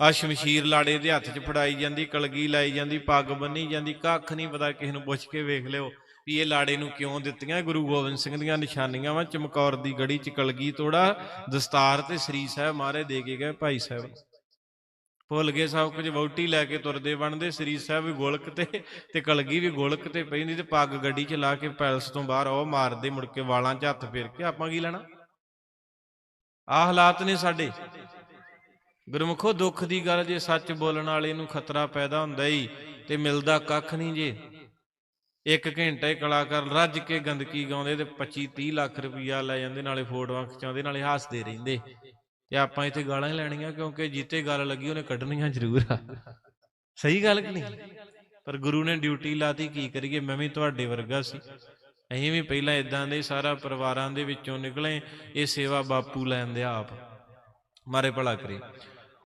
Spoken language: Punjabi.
ਆ ਸ਼ਮਸ਼ੀਰ ਲਾੜੇ ਦੇ ਹੱਥ 'ਚ ਫੜਾਈ ਜਾਂਦੀ, ਕਲਗੀ ਲਾਈ ਜਾਂਦੀ, ਪੱਗ ਬੰਨੀ ਜਾਂਦੀ, ਕੱਖ ਨਹੀਂ ਪਤਾ ਕਿਸੇ ਨੂੰ ਪੁੱਛ ਕੇ ਵੇਖ ਲਿਓ ਵੀ ਇਹ ਲਾੜੇ ਨੂੰ ਕਿਉਂ ਦਿੱਤੀਆਂ? ਗੁਰੂ ਗੋਬਿੰਦ ਸਿੰਘ ਦੀਆਂ ਨਿਸ਼ਾਨੀਆਂ ਵਾ, ਚਮਕੌਰ ਦੀ ਗੜੀ 'ਚ ਕਲਗੀ ਤੋੜਾ, ਦਸਤਾਰ ਤੇ ਸ੍ਰੀ ਸਾਹਿਬ ਮਾਰੇ ਦੇ ਕੇ ਗਏ ਭਾਈ ਸਾਹਿਬ। ਭੁੱਲ ਗਏ ਸਭ ਕੁਝ, ਵਹੁਟੀ ਲੈ ਕੇ ਤੁਰਦੇ ਬਣਦੇ ਸ੍ਰੀ ਸਾਹਿਬ ਵੀ ਗੋਲਕ ਤੇ ਤੇ ਕਲਗੀ ਵੀ ਗੋਲਕ ਤੇ ਪੈਂਦੀ ਤੇ ਪੱਗ ਗੱਡੀ 'ਚ ਲਾ ਕੇ ਪੈਲਸ ਤੋਂ ਬਾਹਰ ਉਹ ਮਾਰਦੇ ਮੁੜ ਕੇ ਵਾਲਾਂ 'ਚ ਹੱਥ ਫੇਰ ਕੇ, ਆਪਾਂ ਕੀ ਲੈਣਾ? ਆਹ ਹਾਲਾਤ ਨੇ ਸਾਡੇ। ਗੁਰਮੁਖੋ, ਦੁੱਖ ਦੀ ਗੱਲ ਜੇ ਸੱਚ ਬੋਲਣ ਵਾਲੇ ਨੂੰ ਖਤਰਾ ਪੈਦਾ ਹੁੰਦਾ ਹੀ ਤੇ ਮਿਲਦਾ ਕੱਖ ਨਹੀਂ ਜੇ। ਇੱਕ ਘੰਟੇ ਕਲਾਕਾਰ ਰੱਜ ਕੇ ਗੰਦਗੀ ਗਾਉਂਦੇ ਤੇ 25 30 ਲੱਖ ਰੁਪਈਆ ਲੈ ਜਾਂਦੇ, ਨਾਲੇ ਫੋਟੋਆਂ ਖਿਚਾਉਂਦੇ, ਨਾਲੇ ਹੱਸਦੇ ਰਹਿੰਦੇ। ਤੇ ਆਪਾਂ ਇੱਥੇ ਗਾਲਾਂ ਹੀ ਲੈਣੀਆਂ, ਕਿਉਂਕਿ ਜਿੱਤੇ ਗੱਲ ਲੱਗੀ ਉਹਨੇ ਕੱਢਣੀਆਂ ਜ਼ਰੂਰ ਆ। ਸਹੀ ਗੱਲ ਕਿ ਨਹੀਂ? ਪਰ ਗੁਰੂ ਨੇ ਡਿਊਟੀ ਲਾਤੀ, ਕੀ ਕਰੀਏ? ਮੈਂ ਵੀ ਤੁਹਾਡੇ ਵਰਗਾ ਸੀ। ਅਸੀਂ ਵੀ ਪਹਿਲਾਂ ਇਦਾਂ ਦੇ ਸਾਰਾ ਪਰਿਵਾਰਾਂ ਦੇ ਵਿੱਚੋਂ ਨਿਕਲੇ, ਇਹ ਸੇਵਾ ਬਾਪੂ ਲੈਣ ਲੈਂਦੇ ਆਪ। ਮਾਰੇ ਭਲਾ ਕਰੇ।